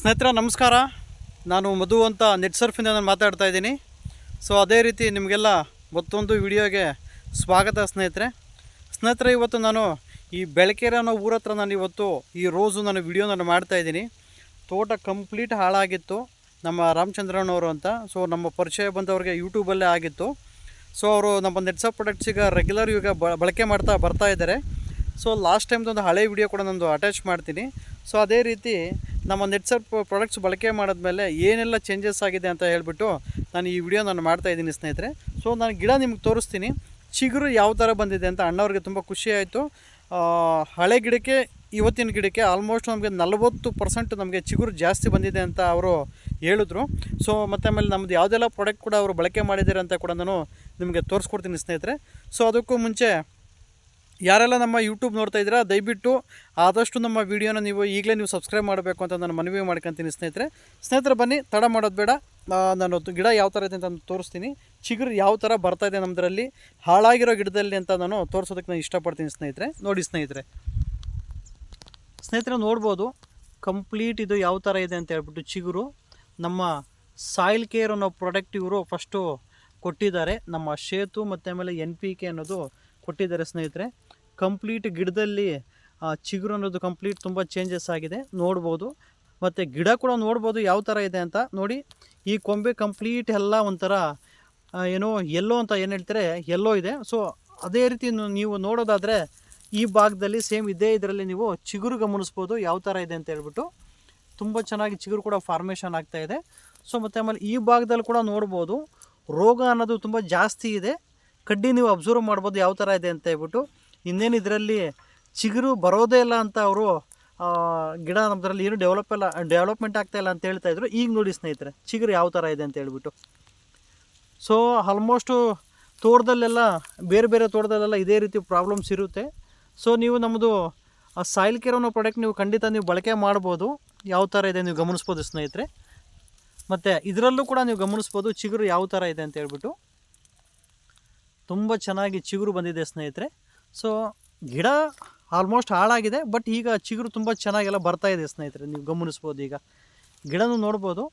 ಸ್ನೇಹಿತರೆ, ನಮಸ್ಕಾರ. ನಾನು ಮಧು ಅಂತ ನೆಟ್ ಸರ್ಫಿಂದ ನಾನು ಮಾತಾಡ್ತಾ ಇದ್ದೀನಿ. ಸೊ ಅದೇ ರೀತಿ ನಿಮಗೆಲ್ಲ ಮತ್ತೊಂದು ವಿಡಿಯೋಗೆ ಸ್ವಾಗತ ಸ್ನೇಹಿತರೆ. ಸ್ನೇಹಿತರೆ, ಇವತ್ತು ನಾನು ಈ ಬೆಳಕೆರೆ ಅನ್ನೋ ಊರ ಹತ್ರ ನಾನು ಇವತ್ತು ಈ ರೋಸು ನಾನು ವಿಡಿಯೋ ನಾನು ಮಾಡ್ತಾ ಇದ್ದೀನಿ. ತೋಟ ಕಂಪ್ಲೀಟ್ ಹಾಳಾಗಿತ್ತು. ನಮ್ಮ ರಾಮಚಂದ್ರನವರು ಅಂತ. ಸೊ ನಮ್ಮ ಪರಿಚಯ ಬಂದವ್ರಿಗೆ ಯೂಟ್ಯೂಬಲ್ಲೇ ಆಗಿತ್ತು. ಸೊ ಅವರು ನಮ್ಮ ನೆಟ್ಸಪ್ ಪ್ರಾಡಕ್ಟ್ಸ್ ಈಗ ರೆಗ್ಯುಲರ್ ಈಗ ಬಳಕೆ ಮಾಡ್ತಾ ಬರ್ತಾ ಇದ್ದಾರೆ. ಸೊ ಲಾಸ್ಟ್ ಟೈಮ್ದೊಂದು ಹಳೆ ವಿಡಿಯೋ ಕೂಡ ನಂದು ಅಟ್ಯಾಚ್ ಮಾಡ್ತೀನಿ. ಸೊ ಅದೇ ರೀತಿ ನಮ್ಮ ನೆಟ್ಸಪ್ ಪ್ರಾಡಕ್ಟ್ಸ್ ಬಳಕೆ ಮಾಡಿದ್ಮೇಲೆ ಏನೆಲ್ಲ ಚೇಂಜಸ್ ಆಗಿದೆ ಅಂತ ಹೇಳಿಬಿಟ್ಟು ನಾನು ಈ ವಿಡಿಯೋ ನಾನು ಮಾಡ್ತಾ ಇದ್ದೀನಿ ಸ್ನೇಹಿತರೆ. ಸೊ ನಾನು ಗಿಡ ನಿಮ್ಗೆ ತೋರಿಸ್ತೀನಿ. ಚಿಗುರು ಯಾವ ಥರ ಬಂದಿದೆ ಅಂತ ಅಣ್ಣವ್ರಿಗೆ ತುಂಬ ಖುಷಿ ಆಯಿತು. ಹಳೆ ಗಿಡಕ್ಕೆ ಇವತ್ತಿನ ಗಿಡಕ್ಕೆ ಆಲ್ಮೋಸ್ಟ್ ನಮಗೆ ನಲವತ್ತು ಪರ್ಸೆಂಟ್ ನಮಗೆ ಚಿಗುರು ಜಾಸ್ತಿ ಬಂದಿದೆ ಅಂತ ಅವರು ಹೇಳಿದ್ರು. ಸೊ ಮತ್ತು ಆಮೇಲೆ ನಮ್ಮದು ಯಾವುದೆಲ್ಲ ಪ್ರಾಡಕ್ಟ್ ಕೂಡ ಅವರು ಬಳಕೆ ಮಾಡಿದ್ದಾರೆ ಅಂತ ಕೂಡ ನಾನು ನಿಮಗೆ ತೋರಿಸ್ಕೊಡ್ತೀನಿ ಸ್ನೇಹಿತರೆ. ಸೊ ಅದಕ್ಕೂ ಮುಂಚೆ ಯಾರೆಲ್ಲ ನಮ್ಮ ಯೂಟ್ಯೂಬ್ ನೋಡ್ತಾ ಇದ್ದೀರಾ, ದಯವಿಟ್ಟು ಆದಷ್ಟು ನಮ್ಮ ವೀಡಿಯೋನ ನೀವು ಈಗಲೇ ನೀವು ಸಬ್ಸ್ಕ್ರೈಬ್ ಮಾಡಬೇಕು ಅಂತ ನಾನು ಮನವಿ ಮಾಡ್ಕೊತೀನಿ ಸ್ನೇಹಿತರೆ. ಸ್ನೇಹಿತರೆ, ಬನ್ನಿ, ತಡ ಮಾಡೋದು ಬೇಡ. ನಾನು ಗಿಡ ಯಾವ ಥರ ಇದೆ ಅಂತ ನಾನು ತೋರಿಸ್ತೀನಿ. ಚಿಗುರು ಯಾವ ಥರ ಬರ್ತಾ ಇದೆ ನಮ್ಮದರಲ್ಲಿ ಹಾಳಾಗಿರೋ ಗಿಡದಲ್ಲಿ ಅಂತ ನಾನು ತೋರಿಸೋದಕ್ಕೆ ನಾನು ಇಷ್ಟಪಡ್ತೀನಿ ಸ್ನೇಹಿತರೆ. ನೋಡಿ ಸ್ನೇಹಿತರೆ. ಸ್ನೇಹಿತರೆ, ನೋಡ್ಬೋದು ಕಂಪ್ಲೀಟ್ ಇದು ಯಾವ ಥರ ಇದೆ ಅಂತ ಹೇಳ್ಬಿಟ್ಟು ಚಿಗುರು. ನಮ್ಮ ಸಾಯಿಲ್ ಕೇರ್ ಅನ್ನೋ ಪ್ರಾಡಕ್ಟ್ ಇವರು ಫಸ್ಟು ಕೊಟ್ಟಿದ್ದಾರೆ. ನಮ್ಮ ಸೇತು ಮತ್ತು ಆಮೇಲೆ ಎನ್ ಪಿ ಕೆ ಅನ್ನೋದು ಕೊಟ್ಟಿದ್ದಾರೆ ಸ್ನೇಹಿತರೆ. ಕಂಪ್ಲೀಟ್ ಗಿಡದಲ್ಲಿ ಚಿಗುರು ಅನ್ನೋದು ಕಂಪ್ಲೀಟ್ ತುಂಬ ಚೇಂಜಸ್ ಆಗಿದೆ. ನೋಡ್ಬೋದು. ಮತ್ತು ಗಿಡ ಕೂಡ ನೋಡ್ಬೋದು ಯಾವ ಥರ ಇದೆ ಅಂತ. ನೋಡಿ, ಈ ಕೊಂಬೆ ಕಂಪ್ಲೀಟ್ ಎಲ್ಲ ಒಂಥರ ಏನೋ ಎಲ್ಲೋ ಅಂತ ಏನು ಹೇಳ್ತಾರೆ? ಎಲ್ಲೋ ಇದೆ. ಸೊ ಅದೇ ರೀತಿ ನೀವು ನೋಡೋದಾದರೆ ಈ ಭಾಗದಲ್ಲಿ ಸೇಮ್ ಇದೇ ಇದರಲ್ಲಿ ನೀವು ಚಿಗುರು ಗಮನಿಸ್ಬೋದು ಯಾವ ಥರ ಇದೆ ಅಂತ ಹೇಳ್ಬಿಟ್ಟು. ತುಂಬ ಚೆನ್ನಾಗಿ ಚಿಗುರು ಕೂಡ ಫಾರ್ಮೇಷನ್ ಆಗ್ತಾ ಇದೆ. ಸೊ ಮತ್ತು ಆಮೇಲೆ ಈ ಭಾಗದಲ್ಲಿ ಕೂಡ ನೋಡ್ಬೋದು. ರೋಗ ಅನ್ನೋದು ತುಂಬ ಜಾಸ್ತಿ ಇದೆ. ಕಡ್ಡಿ ನೀವು ಅಬ್ಸರ್ವ್ ಮಾಡ್ಬೋದು ಯಾವ ಥರ ಇದೆ ಅಂತ ಹೇಳ್ಬಿಟ್ಟು. ಇನ್ನೇನು ಇದರಲ್ಲಿ ಚಿಗುರು ಬರೋದೇ ಇಲ್ಲ ಅಂತ ಅವರು ಗಿಡ ನಮ್ಮದ್ರಲ್ಲಿ ಏನು ಡೆವಲಪ್ ಎಲ್ಲ ಡೆವಲಪ್ಮೆಂಟ್ ಆಗ್ತಾ ಇಲ್ಲ ಅಂತ ಹೇಳ್ತಾ ಇದ್ರು. ಈಗ ನೋಡಿ ಸ್ನೇಹಿತರೆ, ಚಿಗುರು ಯಾವ ಥರ ಇದೆ ಅಂತ ಹೇಳ್ಬಿಟ್ಟು. ಸೊ ಆಲ್ಮೋಸ್ಟು ತೋಟದಲ್ಲೆಲ್ಲ, ಬೇರೆ ಬೇರೆ ತೋಟದಲ್ಲೆಲ್ಲ ಇದೇ ರೀತಿ ಪ್ರಾಬ್ಲಮ್ಸ್ ಇರುತ್ತೆ. ಸೊ ನೀವು ನಮ್ಮದು ಸಾಯಿಲ್ ಕೇರ್ ಅನ್ನೋ ಪ್ರಾಡಕ್ಟ್ ನೀವು ಖಂಡಿತ ನೀವು ಬಳಕೆ ಮಾಡ್ಬೋದು. ಯಾವ ಥರ ಇದೆ ನೀವು ಗಮನಿಸ್ಬೋದು ಸ್ನೇಹಿತರೆ. ಮತ್ತು ಇದರಲ್ಲೂ ಕೂಡ ನೀವು ಗಮನಿಸ್ಬೋದು ಚಿಗುರು ಯಾವ ಥರ ಇದೆ ಅಂತ ಹೇಳ್ಬಿಟ್ಟು. ತುಂಬ ಚೆನ್ನಾಗಿ ಚಿಗುರು ಬಂದಿದೆ ಸ್ನೇಹಿತರೆ. ಸೊ ಗಿಡ ಆಲ್ಮೋಸ್ಟ್ ಹಾಳಾಗಿದೆ ಬಟ್ ಈಗ ಚಿಗುರು ತುಂಬ ಚೆನ್ನಾಗೆಲ್ಲ ಬರ್ತಾ ಇದೆ ಸ್ನೇಹಿತರೆ, ನೀವು ಗಮನಿಸ್ಬೋದು ಈಗ. ಗಿಡನೂ ನೋಡ್ಬೋದು.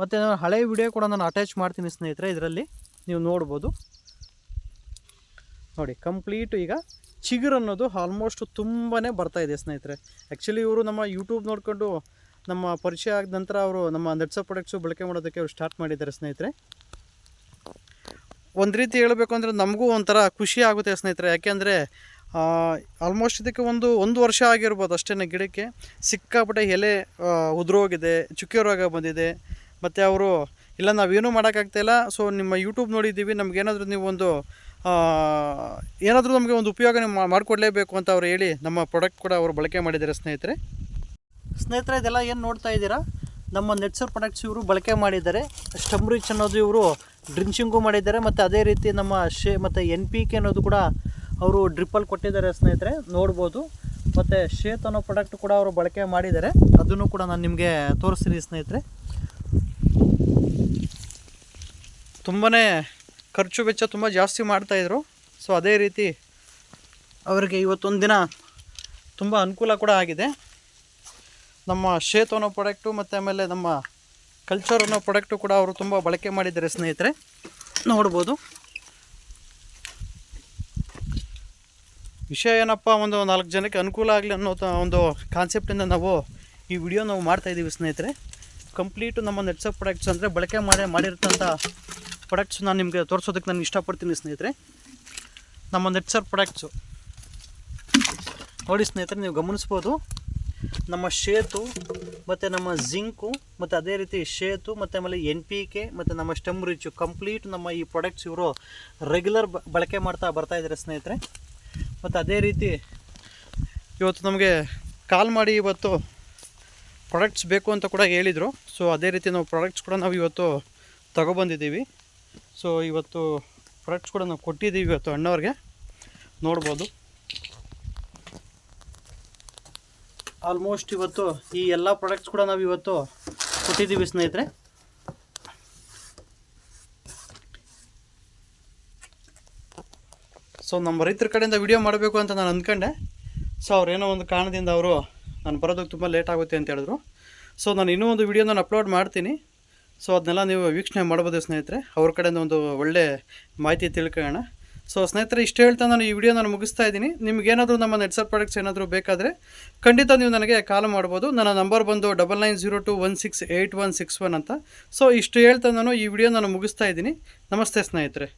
ಮತ್ತು ನಾನು ಹಳೆ ವಿಡಿಯೋ ಕೂಡ ನಾನು ಅಟ್ಯಾಚ್ ಮಾಡ್ತೀನಿ ಸ್ನೇಹಿತರೆ, ಇದರಲ್ಲಿ ನೀವು ನೋಡ್ಬೋದು. ನೋಡಿ ಕಂಪ್ಲೀಟ್ ಈಗ ಚಿಗುರು ಅನ್ನೋದು ಆಲ್ಮೋಸ್ಟ್ ತುಂಬಾ ಬರ್ತಾ ಇದೆ ಸ್ನೇಹಿತರೆ. ಆ್ಯಕ್ಚುಲಿ ಇವರು ನಮ್ಮ ಯೂಟ್ಯೂಬ್ ನೋಡಿಕೊಂಡು ನಮ್ಮ ಪರಿಚಯ ಆದ ನಂತರ ಅವರು ನಮ್ಮ ನೆಟ್ಸಪ್ ಪ್ರಾಡಕ್ಟ್ಸು ಬಳಕೆ ಮಾಡೋದಕ್ಕೆ ಅವರು ಸ್ಟಾರ್ಟ್ ಮಾಡಿದ್ದಾರೆ ಸ್ನೇಹಿತರೆ. ಒಂದು ರೀತಿ ಹೇಳಬೇಕು ಅಂದರೆ ನಮಗೂ ಒಂಥರ ಖುಷಿ ಆಗುತ್ತೆ ಸ್ನೇಹಿತರೆ. ಯಾಕೆಂದರೆ ಆಲ್ಮೋಸ್ಟ್ ಇದಕ್ಕೆ ಒಂದು ಒಂದು ವರ್ಷ ಆಗಿರ್ಬೋದು ಅಷ್ಟೇ ಗಿಡಕ್ಕೆ. ಸಿಕ್ಕಾಪಟ್ಟೆ ಎಲೆ ಉದುರೋಗಿದೆ, ಚುಕ್ಕೆ ರೋಗ ಬಂದಿದೆ. ಮತ್ತು ಅವರು, ಇಲ್ಲ ನಾವೇನೂ ಮಾಡೋಕ್ಕಾಗ್ತಾಯಿಲ್ಲ ಸೊ ನಿಮ್ಮ ಯೂಟ್ಯೂಬ್ ನೋಡಿದ್ದೀವಿ, ನಮಗೇನಾದರೂ ನೀವು ಒಂದು ಏನಾದರೂ ನಮಗೆ ಒಂದು ಉಪಯೋಗ ಮಾಡಿಕೊಡ್ಲೇಬೇಕು ಅಂತ ಅವ್ರು ಹೇಳಿ ನಮ್ಮ ಪ್ರಾಡಕ್ಟ್ ಕೂಡ ಅವರು ಬಳಕೆ ಮಾಡಿದ್ದಾರೆ ಸ್ನೇಹಿತರೆ. ಸ್ನೇಹಿತರೆ, ಇದೆಲ್ಲ ಏನು ನೋಡ್ತಾ ಇದ್ದೀರಾ? ನಮ್ಮ ನೆಟ್ಸರ್ ಪ್ರಾಡಕ್ಟ್ಸ್ ಇವರು ಬಳಕೆ ಮಾಡಿದ್ದಾರೆ. ಸ್ಟಮ್ ರಿಚ್ ಅನ್ನೋದು ಇವರು ಡ್ರಿಂಚಿಂಗು ಮಾಡಿದ್ದಾರೆ. ಮತ್ತು ಅದೇ ರೀತಿ ನಮ್ಮ ಶೇ, ಮತ್ತು ಎನ್ ಪಿ ಕೆ ಅನ್ನೋದು ಕೂಡ ಅವರು ಡ್ರಿಪ್ಪಲ್ಲಿ ಕೊಟ್ಟಿದ್ದಾರೆ ಸ್ನೇಹಿತರೆ, ನೋಡ್ಬೋದು. ಮತ್ತು ಶೇತ್ ಅನ್ನೋ ಪ್ರಾಡಕ್ಟ್ ಕೂಡ ಅವರು ಬಳಕೆ ಮಾಡಿದ್ದಾರೆ. ಅದನ್ನು ಕೂಡ ನಾನು ನಿಮಗೆ ತೋರಿಸ್ತೀನಿ ಸ್ನೇಹಿತರೆ. ತುಂಬಾ ಖರ್ಚು ವೆಚ್ಚ ತುಂಬ ಜಾಸ್ತಿ ಮಾಡ್ತಾಯಿದ್ರು ಸೊ ಅದೇ ರೀತಿ ಅವರಿಗೆ ಇವತ್ತೊಂದು ದಿನ ತುಂಬ ಅನುಕೂಲ ಕೂಡ ಆಗಿದೆ. ನಮ್ಮ ಶೇತ್ ಅನ್ನೋ ಪ್ರಾಡಕ್ಟು ಮತ್ತು ಆಮೇಲೆ ನಮ್ಮ ಕಲ್ಚರ್ ಅನ್ನೋ ಪ್ರಾಡಕ್ಟು ಕೂಡ ಅವರು ತುಂಬ ಬಳಕೆ ಮಾಡಿದ್ದಾರೆ ಸ್ನೇಹಿತರೆ. ನೋಡ್ಬೋದು. ವಿಷಯ ಏನಪ್ಪ, ಒಂದು ನಾಲ್ಕು ಜನಕ್ಕೆ ಅನುಕೂಲ ಆಗಲಿ ಅನ್ನೋ ಒಂದು ಕಾನ್ಸೆಪ್ಟಿಂದ ನಾವು ಈ ವಿಡಿಯೋ ನಾವು ಮಾಡ್ತಾ ಇದ್ದೀವಿ ಸ್ನೇಹಿತರೆ. ಕಂಪ್ಲೀಟು ನಮ್ಮ ನೆಟ್ಸಪ್ ಪ್ರಾಡಕ್ಟ್ಸ್ ಅಂದರೆ ಬಳಕೆ ಮಾಡಿ ಮಾಡಿರ್ತಂಥ ಪ್ರಾಡಕ್ಟ್ಸ್ ನಾನು ನಿಮಗೆ ತೋರಿಸೋದಕ್ಕೆ ನಾನು ಇಷ್ಟಪಡ್ತೀನಿ ಸ್ನೇಹಿತರೆ. ನಮ್ಮ ನೆಟ್ಸರ್ ಪ್ರಾಡಕ್ಟ್ಸು ನೋಡಿ ಸ್ನೇಹಿತರೆ, ನೀವು ಗಮನಿಸ್ಬೋದು. ನಮ್ಮ ಶೇತು ಮತ್ತು ನಮ್ಮ ಜಿಂಕು, ಮತ್ತು ಅದೇ ರೀತಿ ಶೇತು, ಮತ್ತು ಆಮೇಲೆ ಎನ್ ಪಿ ಕೆ, ಮತ್ತು ನಮ್ಮ ಸ್ಟೆಮ್ ರಿಚು ಕಂಪ್ಲೀಟ್ ನಮ್ಮ ಈ ಪ್ರಾಡಕ್ಟ್ಸ್ ಇವರು ರೆಗ್ಯುಲರ್ ಬಳಕೆ ಮಾಡ್ತಾ ಬರ್ತಾ ಇದ್ದಾರೆ ಸ್ನೇಹಿತರೆ. ಮತ್ತು ಅದೇ ರೀತಿ ಇವತ್ತು ನಮಗೆ ಕಾಲ್ ಮಾಡಿ ಇವತ್ತು ಪ್ರಾಡಕ್ಟ್ಸ್ ಬೇಕು ಅಂತ ಕೂಡ ಹೇಳಿದರು. ಸೊ ಅದೇ ರೀತಿ ನಾವು ಪ್ರಾಡಕ್ಟ್ಸ್ ಕೂಡ ನಾವು ಇವತ್ತು ತಗೊಬಂದಿದ್ದೀವಿ. ಸೊ ಇವತ್ತು ಪ್ರಾಡಕ್ಟ್ಸ್ ಕೂಡ ನಾವು ಕೊಟ್ಟಿದ್ದೀವಿ ಇವತ್ತು ಅಣ್ಣವ್ರಿಗೆ. ನೋಡ್ಬೋದು. ಆಲ್ಮೋಸ್ಟ್ ಇವತ್ತು ಈ ಎಲ್ಲ ಪ್ರಾಡಕ್ಟ್ಸ್ ಕೂಡ ನಾವು ಇವತ್ತು ಕೊಟ್ಟಿದ್ದೀವಿ ಸ್ನೇಹಿತರೆ. ಸೊ ನಮ್ಮ ರೈತರ ಕಡೆಯಿಂದ ವಿಡಿಯೋ ಮಾಡಬೇಕು ಅಂತ ನಾನು ಅಂದ್ಕೊಂಡೆ ಸೊ ಅವ್ರೇನೋ ಒಂದು ಕಾರಣದಿಂದ ಅವರು ನಾನು ಬರೋದಕ್ಕೆ ತುಂಬ ಲೇಟ್ ಆಗುತ್ತೆ ಅಂತ ಹೇಳಿದ್ರು. ಸೊ ನಾನು ಇನ್ನೂ ಒಂದು ವಿಡಿಯೋ ನಾನು ಅಪ್ಲೋಡ್ ಮಾಡ್ತೀನಿ. ಸೊ ಅದನ್ನೆಲ್ಲ ನೀವು ವೀಕ್ಷಣೆ ಮಾಡ್ಬೋದು ಸ್ನೇಹಿತರೆ? ಅವ್ರ ಕಡೆಯಿಂದ ಒಂದು ಒಳ್ಳೆ ಮಾಹಿತಿ ತಿಳ್ಕೊಳ್ಳೋಣ. ಸೊ ಸ್ನೇಹಿತರೆ, ಇಷ್ಟು ಹೇಳ್ತಾ ನಾನು ಈ ವಿಡಿಯೋ ನಾನು ಮುಗಿಸ್ತಾ ಇದ್ದೀನಿ. ನಿಮಗೇನಾದರೂ ನಮ್ಮ ನೆಟ್ಸರ್ ಪ್ರಾಡಕ್ಟ್ಸ್ ಏನಾದರೂ ಬೇಕಾದರೆ ಖಂಡಿತ ನೀವು ನನಗೆ ಕಾಲ್ ಮಾಡ್ಬೋದು. ನನ್ನ ನಂಬರ್ ಬಂದು double nine zero two one six eight one six one ಅಂತ. ಸೊ ಇಷ್ಟು ಹೇಳ್ತಾ ನಾನು ಈ ವಿಡಿಯೋ ನಾನು ಮುಗಿಸ್ತಾ ಇದ್ದೀನಿ. ನಮಸ್ತೆ ಸ್ನೇಹಿತರೆ.